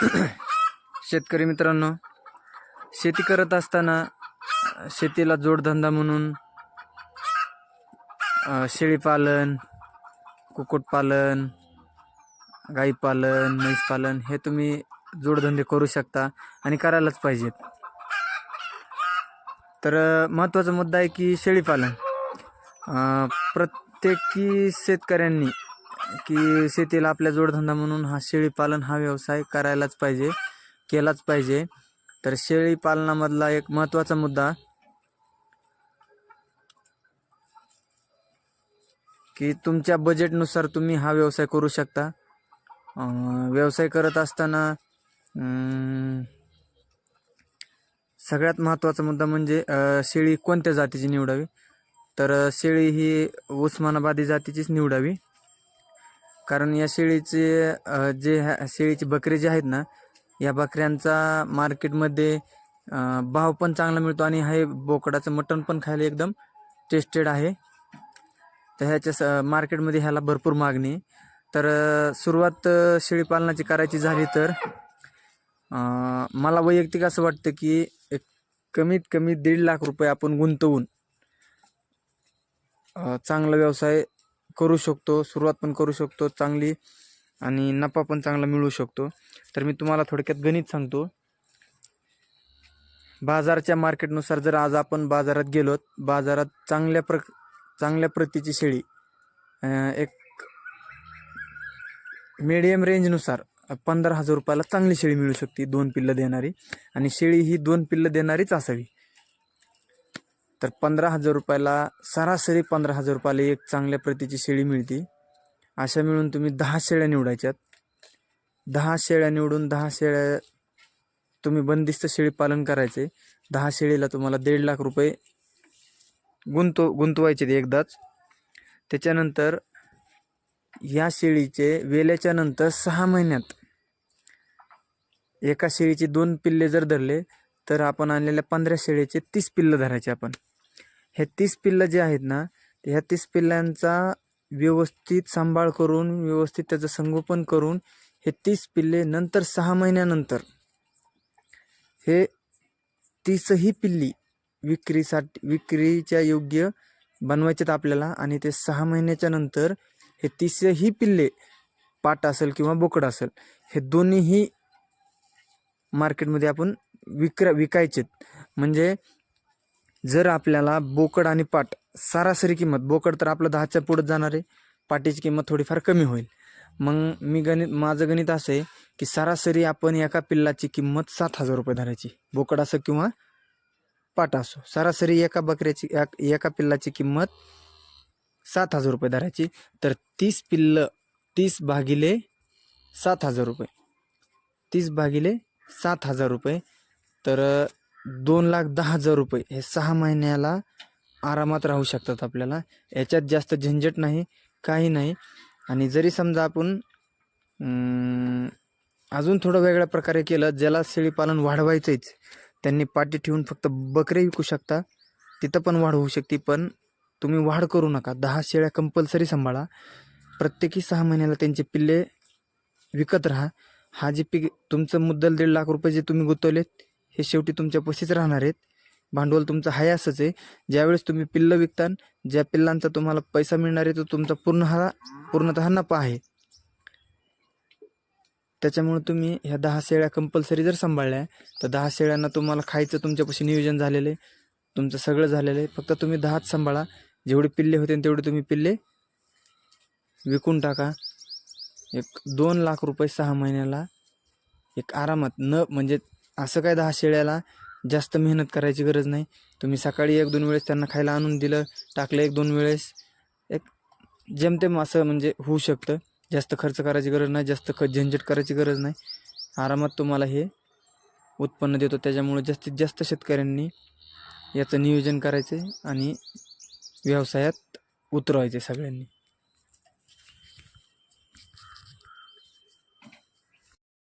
शेतकरी मित्रांनो शेती करत असताना शेतीला जोडधंदा म्हणून शेळीपालन कुक्कुटपालन गाईपालन म्हैसपालन हे तुम्ही जोडधंदे करू शकता आणि करायलाच पाहिजेत. तर महत्त्वाचा मुद्दा आहे की शेळीपालन प्रत्येकी शेतकऱ्यांनी की शेतीला आपल्या जोडधंदा म्हणून हा शेळीपालन हा व्यवसाय करायलाच पाहिजे केलाच पाहिजे. तर शेळीपालनामधला एक महत्त्वाचा मुद्दा की तुमच्या बजेटनुसार तुम्ही हा व्यवसाय करू शकता. व्यवसाय करत असताना सगळ्यात महत्त्वाचा मुद्दा म्हणजे शेळी कोणत्या जातीची निवडावी? तर शेळी ही उस्मानाबादी जातीचीच निवडावी. कारण या शेळीचे जे ह्या- शेळीची बकरी जे आहेत ना या बकऱ्यांचा मार्केटमध्ये भाव पण चांगला मिळतो आणि हे बोकडाचं मटण पण खायला एकदम टेस्टेड आहे. तर ह्याच्या स मार्केटमध्ये ह्याला भरपूर मागणी तर सुरुवात शेळीपालनाची करायची झाली तर मला वैयक्तिक असं वाटतं की एक कमीत कमी दीड लाख रुपये आपण गुंतवून चांगला व्यवसाय करू शकतो सुरुवात पण करू शकतो चांगली आणि नफा पण चांगला मिळू शकतो. तर मी तुम्हाला थोडक्यात गणित सांगतो. बाजारच्या मार्केटनुसार जर आज आपण बाजारात गेलोत बाजारात चांगल्या प्र चांगल्या प्रतीची शेळी एक मीडियम रेंजनुसार पंधरा हजार रुपयाला चांगली शेळी मिळू शकते दोन पिल्लं देणारी. आणि शेळी ही दोन पिल्लं देणारीच असावी. तर पंधरा हजार रुपयाला सरासरी पंधरा हजार रुपयाला एक चांगल्या प्रतीची शेळी मिळते. अशा मिळून तुम्ही दहा शेळ्या निवडायच्यात. दहा शेळ्या निवडून दहा शेळ्या तुम्ही बंदिस्त शेळी पालन करायचे. दहा शेळीला तुम्हाला दीड लाख रुपये गुंतव गुंतवायचे ते एकदाच. त्याच्यानंतर या शेळीचे वेल्याच्या नंतर सहा महिन्यात एका शेळीचे दोन पिल्ले जर धरले तर आपण आणलेल्या पंधरा शेळीचे तीस पिल्लं धरायचे आपण. हे तीस पिल्लं जे आहेत ना ह्या तीस पिल्लांचा व्यवस्थित सांभाळ करून व्यवस्थित त्याचं संगोपन करून हे तीस पिल्ले नंतर सहा महिन्यानंतर हे तीसही पिल्ली विक्रीसाठी विक्रीच्या योग्य बनवायचेत आपल्याला आणि ते सहा महिन्याच्या नंतर हे तीसही पिल्ले पाट असेल किंवा बोकड असेल हे दोन्हीही मार्केटमध्ये आपण विक्र विकायचेत. म्हणजे जर आपल्याला बोकड आणि पाट सरासरी किंमत बोकड तर आपलं दहाच्या पुढं जाणार आहे पाटीची किंमत थोडीफार कमी होईल. मग मी गणित माझं गणित असं आहे की सरासरी आपण एका पिल्लाची किंमत सात हजार रुपये धरायची. बोकड असो किंवा पाट असो सरासरी एका बकऱ्याची एका पिल्लाची किंमत सात हजार रुपये धरायची. तर तीस पिल्लं तीस भागिले सात हजार रुपये. तीस भागिले सात हजार रुपये. तर दोन लाख दहा हजार रुपये हे सहा महिन्याला आरामात राहू शकतात आपल्याला. याच्यात जास्त झंझट नाही काही नाही. आणि जरी समजा आपण अजून थोडं वेगळ्या प्रकारे केलं ज्याला शेळीपालन वाढवायचंच त्यांनी पाठी ठेवून फक्त बकरे विकू शकता. तिथं पण वाढ होऊ शकते पण तुम्ही वाढ करू नका. दहा शेळ्या कंपल्सरी सांभाळा. प्रत्येकी सहा महिन्याला त्यांचे पिल्ले विकत राहा. हा जे पीक तुमचं मुद्दल दीड लाख रुपये जे तुम्ही गुंतवलेत हे शेवटी तुमच्या पशीच राहणार आहेत. भांडवल तुमचं हाय असंच आहे. ज्यावेळेस तुम्ही पिल्लं विकता ज्या पिल्लांचा तुम्हाला पैसा मिळणार आहे तो तुमचा पूर्ण हा पूर्णतः नफा आहे. त्याच्यामुळे तुम्ही ह्या दहा शेळ्या कंपल्सरी जर सांभाळल्या तर दहा शेळ्यांना तुम्हाला खायचं तुमच्यापाशी नियोजन झालेलं आहे. तुमचं सगळं झालेलं आहे. फक्त तुम्ही दहाच सांभाळा. जेवढे पिल्ले होते तेवढे तुम्ही पिल्ले विकून टाका. एक दोन लाख रुपये सहा महिन्याला एक आरामात न म्हणजे असं काय दहा शेळ्याला जास्त मेहनत करायची गरज नाही. तुम्ही सकाळी एक दोन वेळेस त्यांना खायला आणून दिलं टाकलं एक दोन वेळेस. एक जेमतेम असं म्हणजे होऊ शकतं. जास्त खर्च करायची गरज नाही जास्त ख झंझट करायची गरज नाही. आरामात तुम्हाला हे उत्पन्न देतो. त्याच्यामुळे जास्तीत जास्त शेतकऱ्यांनी याचं नियोजन करायचे आणि व्यवसायात उतरवायचे सगळ्यांनी.